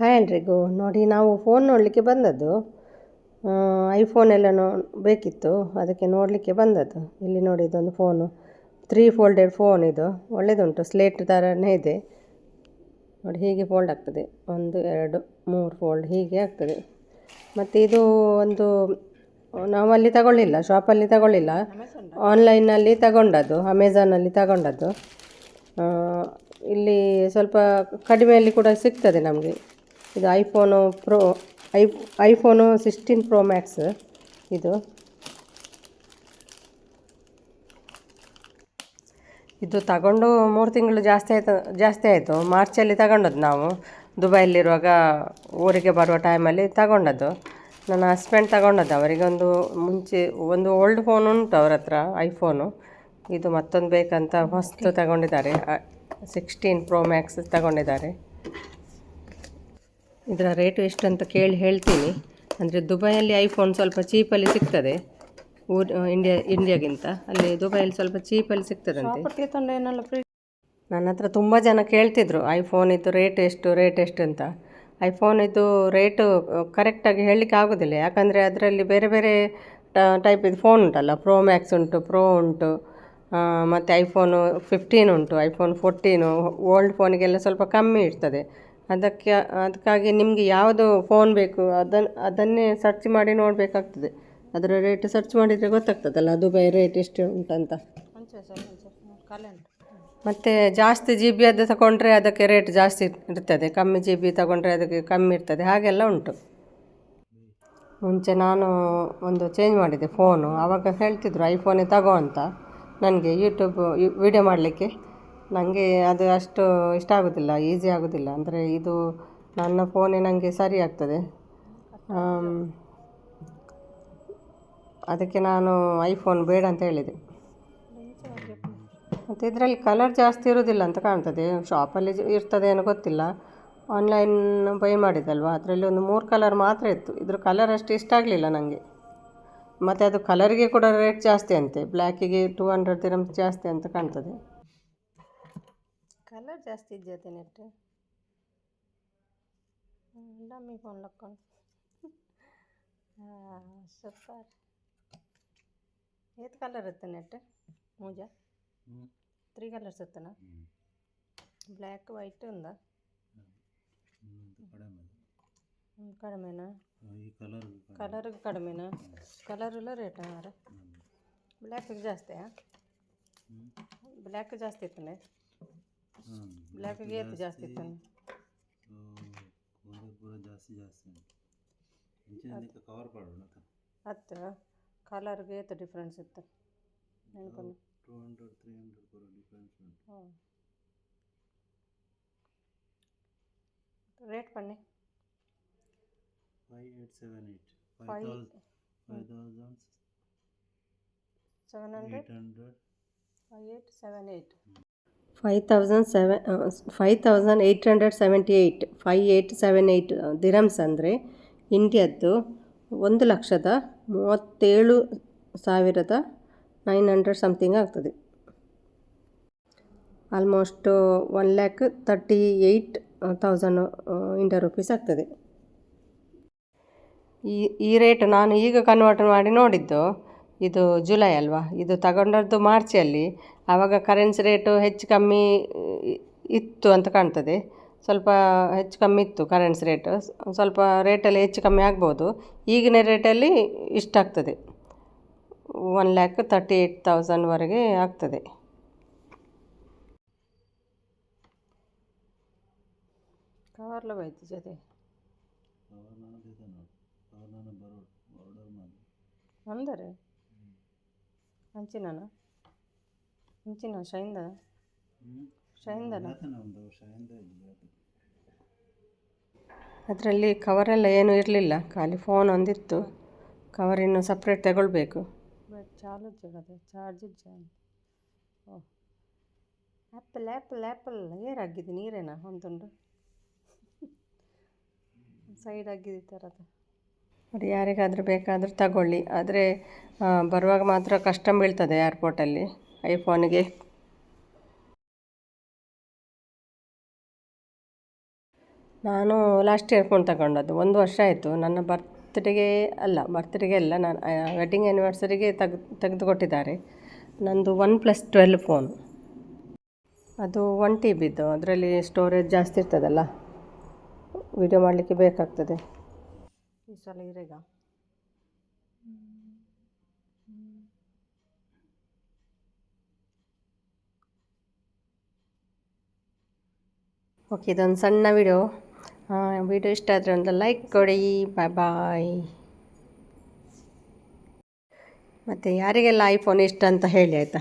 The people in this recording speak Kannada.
ಹಾಯ್ ಎಲ್ರಿಗೂ ನೋಡಿ, ನಾವು ಫೋನ್ ನೋಡಲಿಕ್ಕೆ ಬಂದದ್ದು. ಐಫೋನ್ ಎಲ್ಲ ನೋ, ಬೇಕಿತ್ತು. ಅದಕ್ಕೆ ನೋಡಲಿಕ್ಕೆ ಬಂದದ್ದು. ಇಲ್ಲಿ ನೋಡಿ, ಇದೊಂದು ಫೋನು ತ್ರೀ ಫೋಲ್ಡೆಡ್ ಫೋನ್ ಇದು. ಒಳ್ಳೆಯದುಂಟು ಸ್ಲೇಟ್ ಥರನೇ ಇದೆ. ನೋಡಿ, ಹೀಗೆ ಫೋಲ್ಡ್ ಆಗ್ತದೆ. ಒಂದು, ಎರಡು, ಮೂರು ಫೋಲ್ಡ್ ಹೀಗೆ ಆಗ್ತದೆ. ಮತ್ತು ಇದು ಒಂದು, ನಾವಲ್ಲಿ ತಗೊಳ್ಳಿಲ್ಲ. ಶಾಪಲ್ಲಿ ತಗೊಳ್ಳಿಲ್ಲ. ಆನ್ಲೈನಲ್ಲಿ ತಗೊಂಡದ್ದು. ಅಮೆಝಾನಲ್ಲಿ ತಗೊಂಡದ್ದು. ಇಲ್ಲಿ ಸ್ವಲ್ಪ ಕಡಿಮೆಯಲ್ಲಿ ಕೂಡ ಸಿಗ್ತದೆ ನಮಗೆ. ಇದು iPhone pro I iPhone sixteen pro max ಇದು. ಇದು ತಗೊಂಡು ಮೂರು ತಿಂಗಳು ಜಾಸ್ತಿ ಆಯಿತು ಜಾಸ್ತಿ ಆಯಿತು. ಮಾರ್ಚಲ್ಲಿ ತಗೊಂಡದ್ದು ನಾವು. ದುಬೈಲಿರುವಾಗ ಊರಿಗೆ ಬರುವ ಟೈಮಲ್ಲಿ ತಗೊಂಡದ್ದು. ನನ್ನ ಹಸ್ಬೆಂಡ್ ತಗೊಂಡದ್ದು. ಅವರಿಗೆ ಒಂದು ಮುಂಚೆ ಒಂದು ಓಲ್ಡ್ ಫೋನ್ ಉಂಟು ಅವ್ರ ಹತ್ರ ಐಫೋನು. ಇದು ಮತ್ತೊಂದು ಬೇಕಂತ ಹೊಸ್ತು ತಗೊಂಡಿದ್ದಾರೆ. ಸಿಕ್ಸ್ಟೀನ್ ಪ್ರೋ ಮ್ಯಾಕ್ಸ್ ತಗೊಂಡಿದ್ದಾರೆ. ಇದರ ರೇಟು ಎಷ್ಟು ಅಂತ ಕೇಳಿ ಹೇಳ್ತೀನಿ. ಅಂದರೆ ದುಬೈಯಲ್ಲಿ ಐಫೋನ್ ಸ್ವಲ್ಪ ಚೀಪಲ್ಲಿ ಸಿಗ್ತದೆ. ಊರ್ ಇಂಡಿಯಾ ಇಂಡಿಯಾಗಿಂತ. ಅಲ್ಲಿ ದುಬೈಯಲ್ಲಿ ಸ್ವಲ್ಪ ಚೀಪಲ್ಲಿ ಸಿಗ್ತದಂತೆ. ನನ್ನ ಹತ್ರ ತುಂಬ ಜನ ಕೇಳ್ತಿದ್ರು ಐಫೋನ್ ಇದು ರೇಟ್ ಎಷ್ಟು ರೇಟ್ ಎಷ್ಟು ಅಂತ. ಐಫೋನ್ ಇದು ರೇಟು ಕರೆಕ್ಟಾಗಿ ಹೇಳಲಿಕ್ಕೆ ಆಗೋದಿಲ್ಲ. ಯಾಕಂದರೆ ಅದರಲ್ಲಿ ಬೇರೆ ಬೇರೆ ಟೈಪ್ ಇದು ಫೋನ್ ಉಂಟಲ್ಲ. ಪ್ರೋ ಮ್ಯಾಕ್ಸ್ ಉಂಟು ಪ್ರೋ ಉಂಟು ಮತ್ತು ಐಫೋನು ಫಿಫ್ಟೀನ್ ಉಂಟು ಐಫೋನ್ ಫೋರ್ಟೀನು ಓಲ್ಡ್ ಫೋನಿಗೆಲ್ಲ ಸ್ವಲ್ಪ ಕಮ್ಮಿ ಇರ್ತದೆ. ಅದಕ್ಕೆ, ಅದಕ್ಕಾಗಿ ನಿಮಗೆ ಯಾವುದು ಫೋನ್ ಬೇಕು ಅದನ್ನು ಅದನ್ನೇ ಸರ್ಚ್ ಮಾಡಿ ನೋಡಬೇಕಾಗ್ತದೆ. ಅದರ ರೇಟ್ ಸರ್ಚ್ ಮಾಡಿದರೆ ಗೊತ್ತಾಗ್ತದಲ್ಲ ದುಬೈ ರೇಟ್ ಎಷ್ಟು ಉಂಟಂತ. ಮತ್ತು ಜಾಸ್ತಿ ಜಿ ಬಿ ಅದು ತಗೊಂಡ್ರೆ ಅದಕ್ಕೆ ರೇಟ್ ಜಾಸ್ತಿ ಇರ್ತದೆ, ಕಮ್ಮಿ ಜಿ ಬಿ ತಗೊಂಡ್ರೆ ಅದಕ್ಕೆ ಕಮ್ಮಿ ಇರ್ತದೆ, ಹಾಗೆಲ್ಲ ಉಂಟು. ಮುಂಚೆ ನಾನು ಒಂದು ಚೇಂಜ್ ಮಾಡಿದೆ ಫೋನು ಆವಾಗ ಹೇಳ್ತಿದ್ರು ಐಫೋನೇ ತಗೋ ಅಂತ, ನನಗೆ ಯೂಟ್ಯೂಬ್ ವಿಡಿಯೋ ಮಾಡಲಿಕ್ಕೆ. ನನಗೆ ಅದು ಅಷ್ಟು ಇಷ್ಟ ಆಗೋದಿಲ್ಲ ಈಸಿ ಆಗೋದಿಲ್ಲ. ಅಂದರೆ ಇದು ನನ್ನ ಫೋನೇ ನನಗೆ ಸರಿ ಆಗ್ತದೆ. ಅದಕ್ಕೆ ನಾನು ಐಫೋನ್ ಬೇಡ ಅಂತ ಹೇಳಿದೆ. ಮತ್ತು ಇದರಲ್ಲಿ ಕಲರ್ ಜಾಸ್ತಿ ಇರೋದಿಲ್ಲ ಅಂತ ಕಾಣ್ತದೆ. ಶಾಪಲ್ಲಿ ಜ- ಇರ್ತದೆ ಏನೋ ಗೊತ್ತಿಲ್ಲ. ಆನ್ಲೈನ್ ಬೈ ಮಾಡಿದ್ದಲ್ವ? ಅದರಲ್ಲಿ ಒಂದು ಮೂರು ಕಲರ್ ಮಾತ್ರ ಇತ್ತು. ಇದ್ರ ಕಲರ್ ಅಷ್ಟು ಇಷ್ಟ ಆಗಲಿಲ್ಲ ನನಗೆ ಮತ್ತು ಅದು ಕಲರಿಗೆ ಕೂಡ ರೇಟ್ ಜಾಸ್ತಿ ಅಂತೆ. ಬ್ಲ್ಯಾಕಿಗೆ ಟೂ ಹಂಡ್ರೆಡ್ ದಿರಮ್ಸ್ ಜಾಸ್ತಿ ಅಂತ ಕಾಣ್ತದೆ. ಜಾಸ್ತಿ ಇದೆಯಾ ನೆಟ್ ಡಮ್ಮಿ ಫೋನ್ ಲಕ್ಕೊಂಡು ಸೂಪರ್ ಏತ್ ಕಲರ್ ಇತ್ತು ನೆಟ್ ಮೂಜ? ತ್ರೀ ಕಲರ್ಸ್ ಇತ್ತನ ಬ್ಲ್ಯಾಕ್ ವೈಟ್ ఉందా ಹ್ಮ್, ಕಡಿಮೆನಾ? ಕಲರ್ ಕಡಿಮೆನಾ? ಕಲರೆಲ್ಲ ರೇಟ್ ಮಾರ. ಜಾಸ್ತಿ ಬ್ಲ್ಯಾಕ್ ಜಾಸ್ತಿ ಇತ್ತಾನೆ? ಬ್ಲ್ಯಾಕಿಗೆ ಏತ್ ಜಾಸ್ತಿ ಇತ್ತಾನೆ ಒಂದು ಪೂರ ಜಾಸ್ತಿ ಜಾಸ್ತಿ. ಉಂಟು ಇಂಚಿನ ಕವರ್ ಮಾಡೋಣ ಹತ್ತು ಕಲರ್ಗೆ ಏತ್ ಡಿಫ್ರೆನ್ಸ್ ಇತ್ತು. ನೆನಪನ್ನು ಟೂ ಹಂಡ್ರೆಡ್ ತ್ರೀ ಹಂಡ್ರೆಡ್ ಪೂರ ಡಿಫ್ರೆನ್ಸ್ ಉಂಟು. ಹ್ಞೂ rate ಪಣ್ಣಿ five eight seven eight Five- five thousand five thousand seven hundred eight hundred five eight seven eight five thousand seven five thousand eight hundred seventy eight five eight seven eight dirhams ಅಂದರೆ ಇಂಡಿಯದ್ದು ಒಂದು ಲಕ್ಷದ ಮೂವತ್ತೇಳು ಸಾವಿರದ ನೈನ್ ಹಂಡ್ರೆಡ್ ಸಮಥಿಂಗ್ ಆಗ್ತದೆ almost one lakh thirty eight thousand India rupees ಆಗ್ತದೆ. ಈ ಈ ರೇಟ್ ನಾನು ಈಗ ಕನ್ವರ್ಟ್ ಮಾಡಿ ನೋಡಿದ್ದು ಇದು ಜುಲೈ ಅಲ್ವಾ? ಇದು ತಗೊಂಡದ್ದು ಮಾರ್ಚಲ್ಲಿ. ಆವಾಗ ಕರೆನ್ಸಿ ರೇಟು ಹೆಚ್ಚು ಕಮ್ಮಿ ಇತ್ತು ಅಂತ ಕಾಣ್ತದೆ. ಸ್ವಲ್ಪ ಹೆಚ್ಚು ಕಮ್ಮಿ ಇತ್ತು ಕರೆನ್ಸಿ ರೇಟು ಸ್ವಲ್ಪ ರೇಟಲ್ಲಿ ಹೆಚ್ಚು ಕಮ್ಮಿ ಆಗ್ಬೋದು. ಈಗಿನ ರೇಟಲ್ಲಿ ಇಷ್ಟಾಗ್ತದೆ ಒನ್ ಲ್ಯಾಕ್ ತರ್ಟಿ ಏಯ್ಟ್ ತೌಸಂಡ್ವರೆಗೆ ಆಗ್ತದೆ. ಕವರ್ಲ ಜೊತೆ. ಅಂದರೆ ಹಂಚಿನ ಹಂಚಿನ, ಶೈಂದ? ಶೈಂದನ? ಅದರಲ್ಲಿ ಕವರೆಲ್ಲ ಏನೂ ಇರಲಿಲ್ಲ. ಖಾಲಿ ಫೋನ್ ಒಂದಿತ್ತು. ಕವರ್ ಇನ್ನು ಸಪ್ರೇಟ್ ತಗೊಳ್ಬೇಕು. ಚಾಲು ಜಗದೆ charge oh Apple Apple Apple ಏರಾಗಿದೆ ನೀರೇನಾ? ಒಂದುಂಡು ಸೈಡ್ ಆಗಿದೆ ಥರದ ನೋಡಿ ಯಾರಿಗಾದರೂ ಬೇಕಾದರೂ ತಗೊಳ್ಳಿ. ಆದರೆ ಬರುವಾಗ ಮಾತ್ರ ಕಷ್ಟ ಬೀಳ್ತದೆ ಏರ್ಪೋರ್ಟಲ್ಲಿ ಐಫೋನಿಗೆ ನಾನು ಲಾಸ್ಟ್ ಇಯರ್ ಫೋನ್ ತಗೊಂಡದ್ದು. ಒಂದು ವರ್ಷ ಆಯಿತು. ನನ್ನ ಬರ್ತ್ಡೇಗೆ ಅಲ್ಲ ಬರ್ತ್ಡೇಗೆ ಅಲ್ಲ, ನಾನು ವೆಡ್ಡಿಂಗ್ ಆ್ಯನಿವರ್ಸರಿಗೆ ತೆಗ್ ತೆಗೆದುಕೊಟ್ಟಿದ್ದಾರೆ. ನಂದು ಒನ್ ಪ್ಲಸ್ ಟ್ವೆಲ್ ಫೋನ್ ಅದು ಒನ್ ಟಿ ಬಿದ್ದು ಅದರಲ್ಲಿ ಸ್ಟೋರೇಜ್ ಜಾಸ್ತಿ ಇರ್ತದಲ್ಲ? ವಿಡಿಯೋ ಮಾಡಲಿಕ್ಕೆ ಬೇಕಾಗ್ತದೆ. ಈ ಓಕೆ ಇದೊಂದು ಸಣ್ಣ ವಿಡಿಯೋ ವಿಡಿಯೋ ಇಷ್ಟ ಆದರೆ ಒಂದು ಲೈಕ್ ಕೊಡಿ. ಬಾಯ್ ಬಾಯ್ ಮತ್ತು ಯಾರಿಗೆಲ್ಲ ಐಫೋನ್ ಇಷ್ಟ ಅಂತ ಹೇಳಿ ಆಯಿತಾ?